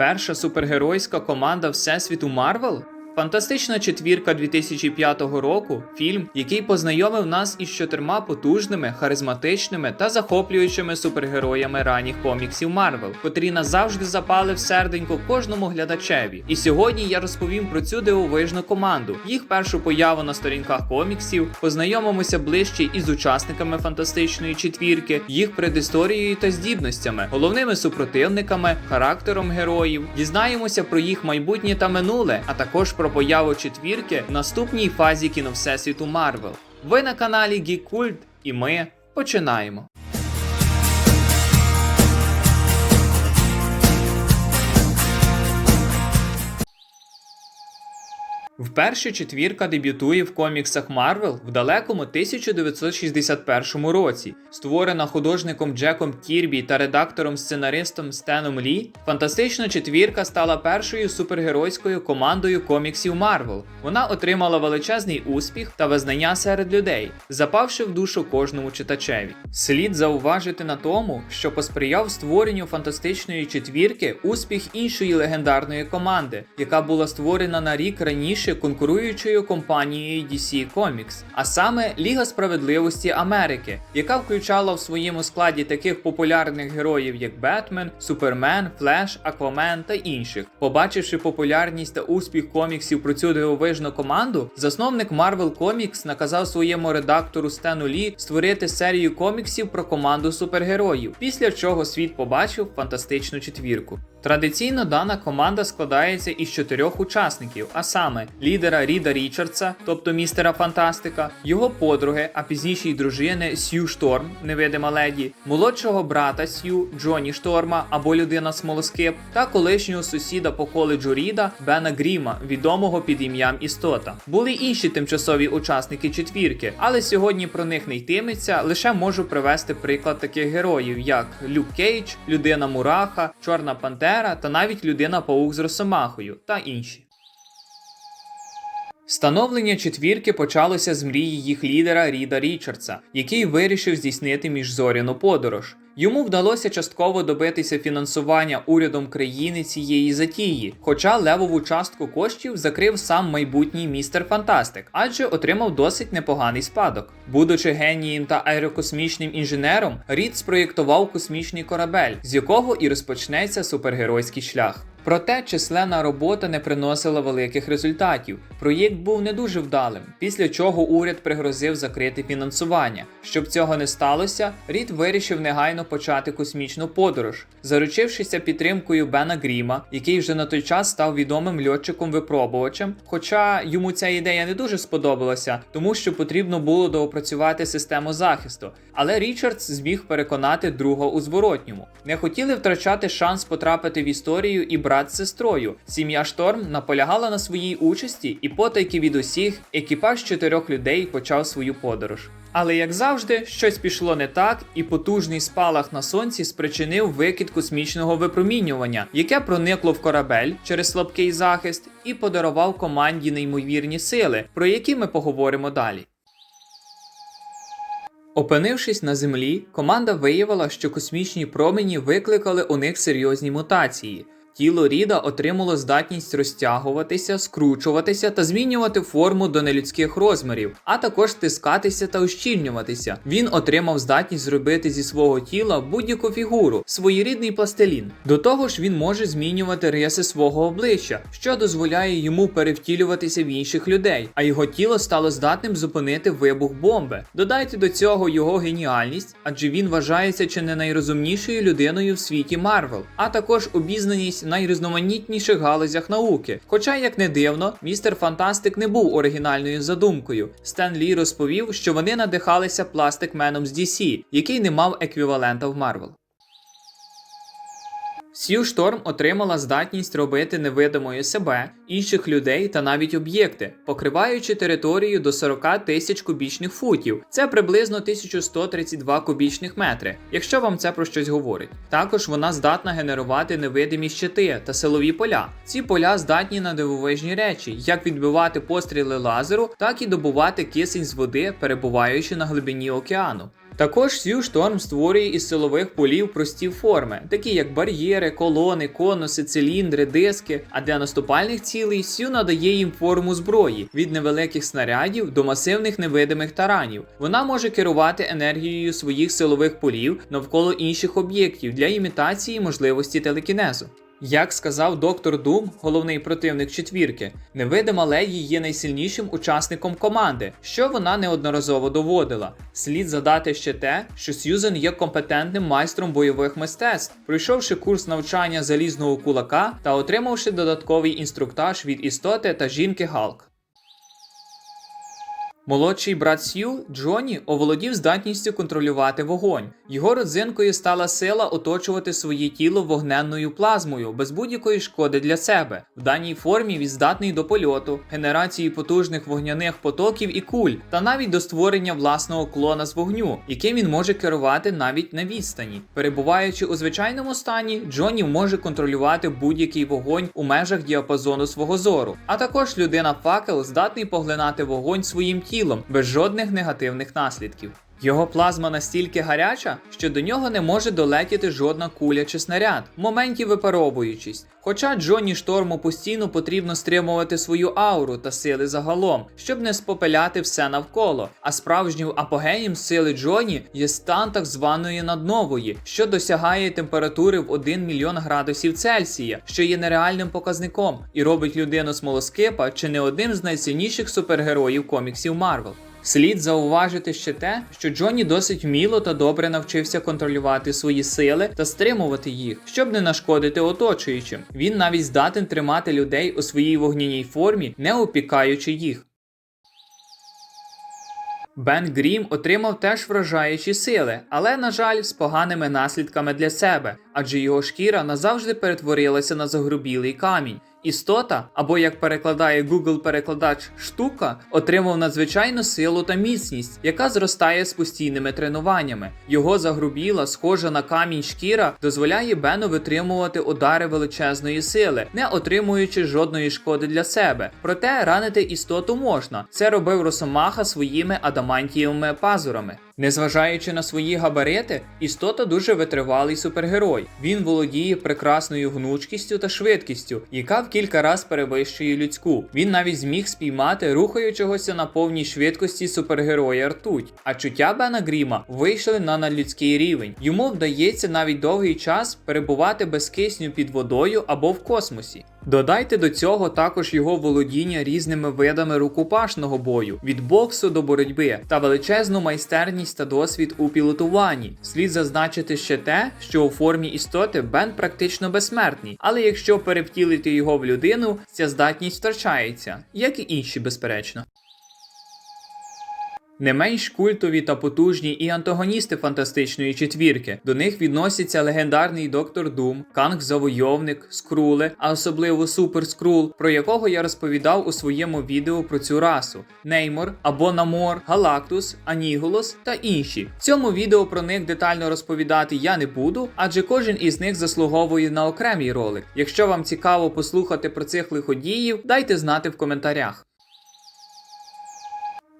Перша супергеройська команда Всесвіту Марвел? Фантастична четвірка 2005 року фільм, який познайомив нас із чотирма потужними, харизматичними та захоплюючими супергероями ранніх коміксів Марвел, котрі назавжди запали в серденько кожному глядачеві. І сьогодні я розповім про цю дивовижну команду, їх першу появу на сторінках коміксів, познайомимося ближче із учасниками фантастичної четвірки, їх предісторією та здібностями, головними супротивниками, характером героїв, дізнаємося про їх майбутнє та минуле, а також про появу четвірки в наступній фазі кіно Всесвіту Марвел. Ви на каналі Geek Культ, і ми починаємо. Вперше четвірка дебютує в коміксах Марвел в далекому 1961 році. Створена художником Джеком Кірбі та редактором-сценаристом Стеном Лі, фантастична четвірка стала першою супергеройською командою коміксів Марвел. Вона отримала величезний успіх та визнання серед людей, запавши в душу кожному читачеві. Слід зауважити на тому, що посприяв створенню фантастичної четвірки успіх іншої легендарної команди, яка була створена на рік раніше конкуруючою компанією DC Comics, а саме Ліга справедливості Америки, яка включала в своєму складі таких популярних героїв, як Бетмен, Супермен, Флеш, Аквамен та інших. Побачивши популярність та успіх коміксів про цю дивовижну команду, засновник Marvel Comics наказав своєму редактору Стену Лі створити серію коміксів про команду супергероїв, після чого світ побачив фантастичну четвірку. Традиційно дана команда складається із чотирьох учасників, а саме лідера Ріда Річардса, тобто містера Фантастика, його подруги, а пізніше й дружини Сью Шторм, невидима леді, молодшого брата Сью Джоні Шторма або людина Смолоскип, та колишнього сусіда по коледжу Ріда Бена Гріма, відомого під ім'ям Істота. Були інші тимчасові учасники четвірки, але сьогодні про них не йтиметься. Лише можу привести приклад таких героїв, як Люк Кейдж, людина Мураха, Чорна Пантера та навіть людина Паук з Росомахою та інші. Становлення четвірки почалося з мрії їх лідера Ріда Річардса, який вирішив здійснити міжзоряну подорож. Йому вдалося частково добитися фінансування урядом країни цієї затії, хоча левову частку коштів закрив сам майбутній містер Фантастик, адже отримав досить непоганий спадок. Будучи генієм та аерокосмічним інженером, Рід спроєктував космічний корабель, з якого і розпочнеться супергеройський шлях. Проте численна робота не приносила великих результатів. Проєкт був не дуже вдалим, після чого уряд пригрозив закрити фінансування. Щоб цього не сталося, Рід вирішив негайно почати космічну подорож, заручившися підтримкою Бена Гріма, який вже на той час став відомим льотчиком-випробувачем. Хоча йому ця ідея не дуже сподобалася, тому що потрібно було доопрацювати систему захисту. Але Річардс зміг переконати друга у зворотньому. Не хотіли втрачати шанс потрапити в історію і брат з сестрою. Сім'я Шторм наполягала на своїй участі, і потайки від усіх екіпаж чотирьох людей почав свою подорож. Але як завжди, щось пішло не так, і потужний спалах на сонці спричинив викид космічного випромінювання, яке проникло в корабель через слабкий захист і подарував команді неймовірні сили, про які ми поговоримо далі. Опинившись на землі, команда виявила, що космічні промені викликали у них серйозні мутації. Тіло Ріда отримало здатність розтягуватися, скручуватися та змінювати форму до нелюдських розмірів, а також стискатися та ущільнюватися. Він отримав здатність зробити зі свого тіла будь-яку фігуру, своєрідний пластилін. До того ж, він може змінювати риси свого обличчя, що дозволяє йому перевтілюватися в інших людей, а його тіло стало здатним зупинити вибух бомби. Додайте до цього його геніальність, адже він вважається чи не найрозумнішою людиною в світі Марвел, а також обізнаність в найрізноманітніших галузях науки. Хоча, як не дивно, містер Фантастик не був оригінальною задумкою. Стен Лі розповів, що вони надихалися пластикменом з DC, який не мав еквівалента в Марвел. Сью Шторм отримала здатність робити невидимою себе, інших людей та навіть об'єкти, покриваючи територію до 40 тисяч кубічних футів. Це приблизно 1132 кубічних метри, якщо вам це про щось говорить. Також вона здатна генерувати невидимі щити та силові поля. Ці поля здатні на дивовижні речі, як відбивати постріли лазеру, так і добувати кисень з води, перебуваючи на глибині океану. Також Сью Шторм створює із силових полів прості форми, такі як бар'єри, колони, конуси, циліндри, диски. А для наступальних цілей Сью надає їм форму зброї від невеликих снарядів до масивних невидимих таранів. Вона може керувати енергією своїх силових полів навколо інших об'єктів для імітації можливості телекінезу. Як сказав доктор Дум, головний противник четвірки, невидима Леї є найсильнішим учасником команди, що вона неодноразово доводила. Слід задати ще те, що Сьюзен є компетентним майстром бойових мистецтв, пройшовши курс навчання залізного кулака та отримавши додатковий інструктаж від істоти та жінки Галк. Молодший брат Сью, Джоні, оволодів здатністю контролювати вогонь. Його родзинкою стала сила оточувати своє тіло вогненною плазмою без будь-якої шкоди для себе. В даній формі він здатний до польоту, генерації потужних вогняних потоків і куль, та навіть до створення власного клона з вогню, яким він може керувати навіть на відстані. Перебуваючи у звичайному стані, Джоні може контролювати будь-який вогонь у межах діапазону свого зору. А також людина факел здатний поглинати вогонь своїм тілом без жодних негативних наслідків. Його плазма настільки гаряча, що до нього не може долетіти жодна куля чи снаряд, в моменті випаровуючись. Хоча Джонні Шторму постійно потрібно стримувати свою ауру та сили загалом, щоб не спопеляти все навколо. А справжнім апогеєм сили Джоні є стан так званої наднової, що досягає температури в 1 мільйон градусів Цельсія, що є нереальним показником, і робить людину смолоскипа чи не одним з найсильніших супергероїв коміксів Марвел. Слід зауважити ще те, що Джонні досить вміло та добре навчився контролювати свої сили та стримувати їх, щоб не нашкодити оточуючим. Він навіть здатен тримати людей у своїй вогняній формі, не опікаючи їх. Бен Грім отримав теж вражаючі сили, але, на жаль, з поганими наслідками для себе, адже його шкіра назавжди перетворилася на загрубілий камінь. Істота, або як перекладає Google перекладач штука, отримав надзвичайну силу та міцність, яка зростає з постійними тренуваннями. Його загрубіла, схожа на камінь шкіра, дозволяє Бену витримувати удари величезної сили, не отримуючи жодної шкоди для себе. Проте ранити істоту можна. Це робив Росомаха своїми адамантієвими пазурами. Незважаючи на свої габарити, істота дуже витривалий супергерой. Він володіє прекрасною гнучкістю та швидкістю, яка в кілька раз перевищує людську. Він навіть зміг спіймати рухаючогося на повній швидкості супергероя Ртуть. А чуття Бена Гріма вийшли на надлюдський рівень. Йому вдається навіть довгий час перебувати без кисню під водою або в космосі. Додайте до цього також його володіння різними видами рукопашного бою від боксу до боротьби та величезну майстерність та досвід у пілотуванні. Слід зазначити ще те, що у формі істоти Бен практично безсмертний, але якщо перевтілити його в людину, ця здатність втрачається, як і інші, безперечно. Не менш культові та потужні і антагоністи фантастичної четвірки. До них відносяться легендарний доктор Дум, Канг Завойовник, Скрули, а особливо Супер Скрул, про якого я розповідав у своєму відео про цю расу: Неймор або Намор, Галактус, Анігулос та інші. В цьому відео про них детально розповідати я не буду, адже кожен із них заслуговує на окремий ролик. Якщо вам цікаво послухати про цих лиходіїв, дайте знати в коментарях.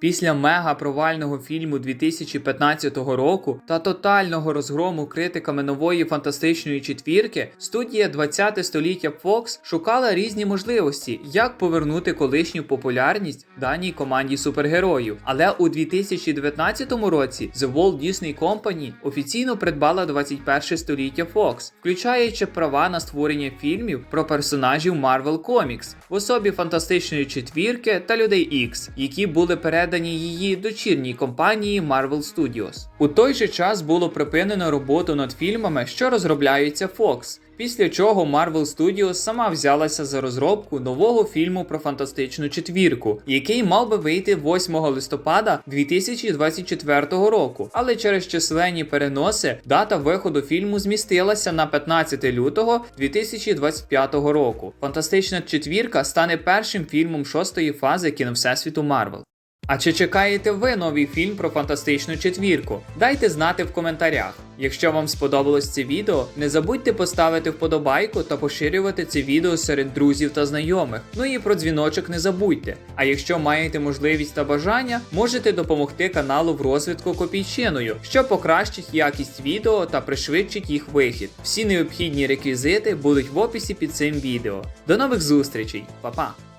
Після мега провального фільму 2015 року та тотального розгрому критиками нової фантастичної четвірки, студія 20 століття Fox шукала різні можливості, як повернути колишню популярність даній команді супергероїв. Але у 2019 році The Walt Disney Company офіційно придбала 21 століття Fox, включаючи права на створення фільмів про персонажів Marvel Comics в особі фантастичної четвірки та людей X, які були передані її дочірній компанії Marvel Studios. У той же час було припинено роботу над фільмами, що розробляються Fox. Після чого Marvel Studios сама взялася за розробку нового фільму про фантастичну четвірку, який мав би вийти 8 листопада 2024 року. Але через численні переноси дата виходу фільму змістилася на 15 лютого 2025 року. Фантастична четвірка стане першим фільмом шостої фази кіновсесвіту Marvel. А чи чекаєте ви новий фільм про фантастичну четвірку? Дайте знати в коментарях. Якщо вам сподобалось це відео, не забудьте поставити вподобайку та поширювати це відео серед друзів та знайомих. Ну і про дзвіночок не забудьте. А якщо маєте можливість та бажання, можете допомогти каналу в розвитку копійчиною, що покращить якість відео та пришвидшить їх вихід. Всі необхідні реквізити будуть в описі під цим відео. До нових зустрічей, Па-па!